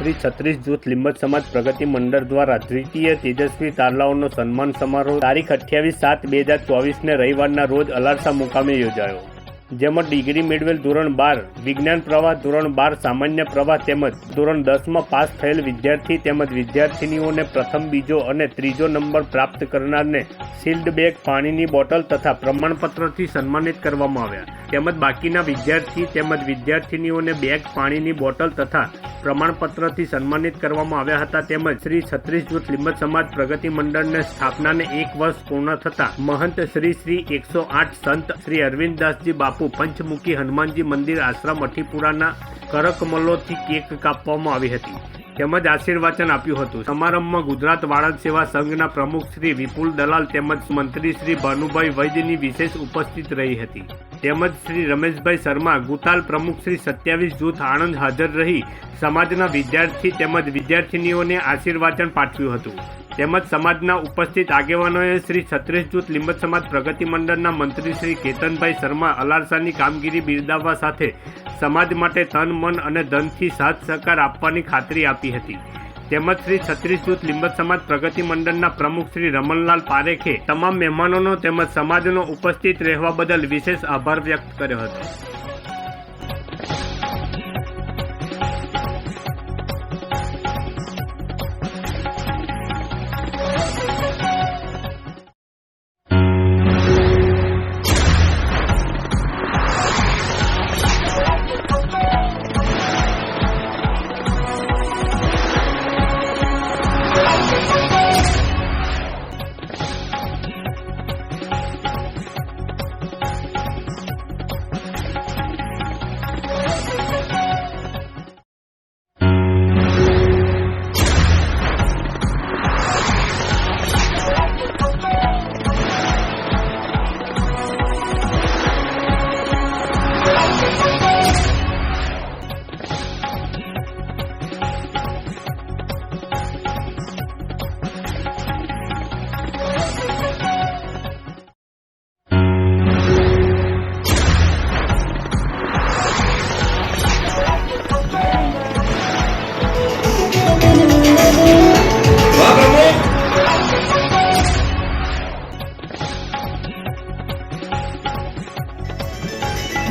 શ્રી છત્રીસ જૂથ લીંબત સમાજ પ્રગતિ મંડળ દ્વારા દ્વિતીય તેજસ્વી તારલાઓનો સન્માન સમારોહ તારીખ અઠ્યાવીસ સાત બે હજાર ચોવીસને રવિવારના રોજ અલારસા મુકામે યોજાયો. જેમાં ડિગ્રી મેળવેલ ધોરણ બાર, વિજ્ઞાન પ્રવાહ ધોરણ બાર, સામાન્ય પ્રવાહ તેમજ ધોરણ દસમાં પાસ થયેલ વિદ્યાર્થી તેમજ વિદ્યાર્થિનીઓને પ્રથમ, બીજો અને ત્રીજો નંબર પ્રાપ્ત કરનારને શિલ્ડ બેગ, પાણીની બોટલ તથા પ્રમાણપત્રથી સન્માનિત કરવામાં આવ્યા. તેમજ બાકીના વિદ્યાર્થી તેમજ વિદ્યાર્થિનીઓને બેગ, પાણીની બોટલ તથા પ્રમાણપત્રથી સન્માનિત કરવામાં આવ્યા હતા તેમજ શ્રી છત્રીસ જૂથ લીંબત સમાજ પ્રગતિ મંડળને સ્થાપનાને એક વર્ષ પૂર્ણ થતા મહંત શ્રી શ્રી એકસો આઠ સંત શ્રી અરવિંદદાસજી બાપુ, પંચમુખી હનુમાનજી મંદિર આશ્રમ અઠીપુરાના કરકમલોથી કેક કાપવામાં આવી હતી. તેમજ આશીર્વાચન આપ્યું હતું. સમારંભમાં ગુજરાત વાળંદ સેવા સંઘના પ્રમુખ શ્રી વિપુલ દલાલ તેમજ મંત્રી શ્રી ભાનુભાઈ વૈદ્યની વિશેષ ઉપસ્થિત રહી હતી. તેમજ શ્રી રમેશભાઈ શર્મા ગુતાલ પ્રમુખ શ્રી સત્યાવીસ જૂથ આણંદ હાજર રહી સમાજના વિદ્યાર્થી તેમજ વિદ્યાર્થિનીઓને આશીર્વાચન પાઠવ્યું હતું. તેમજ સમાજના ઉપસ્થિત આગેવાનોએ શ્રી છત્રીસ જૂથ લીંબત સમાજ પ્રગતિ મંડળના મંત્રી શ્રી કેતનભાઈ શર્મા, અલારસાની કામગીરી બિરદાવવા સાથે સમાજ માટે તન, મન અને ધનથી સાથ સહકાર આપવાની ખાતરી આપી હતી. તેમજ શ્રી છત્રીસ જૂથ લિંબત સમાજ પ્રગતિ મંડળના પ્રમુખ શ્રી રમણલાલ પારેખે તમામ મહેમાનોનો તેમજ સમાજનો ઉપસ્થિત રહેવા બદલ વિશેષ આભાર વ્યક્ત કર્યો હતો.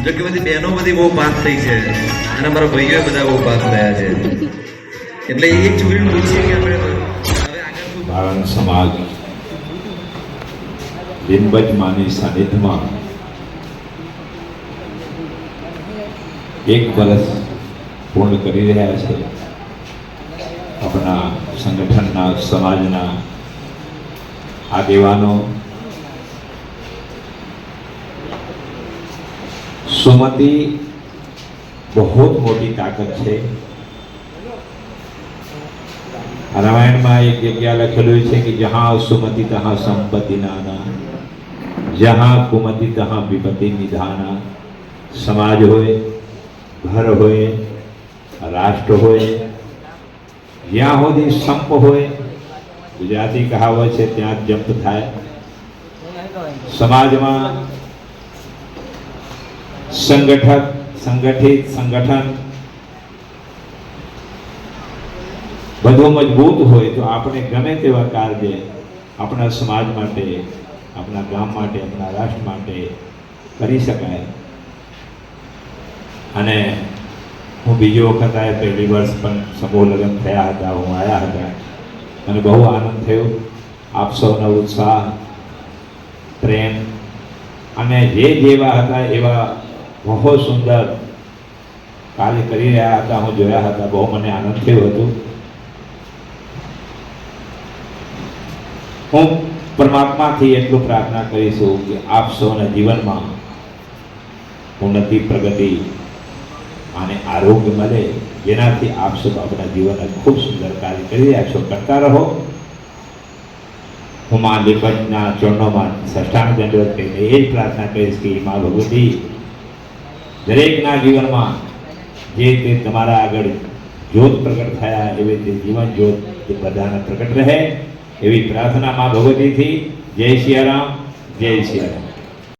જો કે બધી બહેનો બધી બહુ પાસ થઈ છે. અને અમારા ભાઈઓ બધા બહુ પાસ થયા છે. એટલે એક છોકરીને પૂછીએ કે આપણે બાળન સમાજ લીંબજમાની સાનિધ્યમાં એક વર્ષ પૂર્ણ કરી રહ્યા છે. આપણા સંગઠનના, સમાજના આગેવાનો सुमति बहुत मोटी ताकत है। रामायण में एक जगह लिखेल कि जहाँ सुमति तहां संपत्ति नाना, जहाँ कुमति तहां विपत्ति निधाना। समाज होए, घर होए, राष्ट्र होए ज्या हो संप होए। गुजराती कहावत है त्या जप थाय। समाज में સંગઠક, સંગઠિત, સંગઠન. બધું મજબૂત હોય તો આપણે ગમે તેવા કાર્ય આપણા સમાજ માટે, આપણા ગામ માટે, આપણા રાષ્ટ્ર માટે કરી શકાય. અને હું બીજી વખત આવ્યા પહેલી વર્ષ પણ સમૂહ લગ્ન થયા હતા, હું આવ્યા હતા. અને બહુ આનંદ થયો. આપ સૌનો ઉત્સાહ, પ્રેમ અને જે જેવા હતા એવા બહુ સુંદર. કાર્ય કરી રહ્યા હતા, હું જોયા હતા, બહુ મને આનંદ થયો હતો. હું પરમાત્માથી એટલું પ્રાર્થના કરીશું કે આપ સૌના જીવનમાં ઉન્નતિ, પ્રગતિ અને આરોગ્ય મળે, જેનાથી આપ સૌ આપણા જીવનને ખૂબ સુંદર કાર્ય કરી રહ્યા છો. કરતા રહો. હું મા લીપતના ચરણોમાં સષ્ટાંગ દંડવત એ જ પ્રાર્થના કરીશ કે મા ભગવતી દરેકના જીવનમાં જે તે તમારા આગળ જ્યોત પ્રગટ થયા એવી તે જીવન જ્યોત તે બધાને પ્રગટ રહે એવી પ્રાર્થના મા ભગવતીથી જય સિયારામ જય સિયારામ.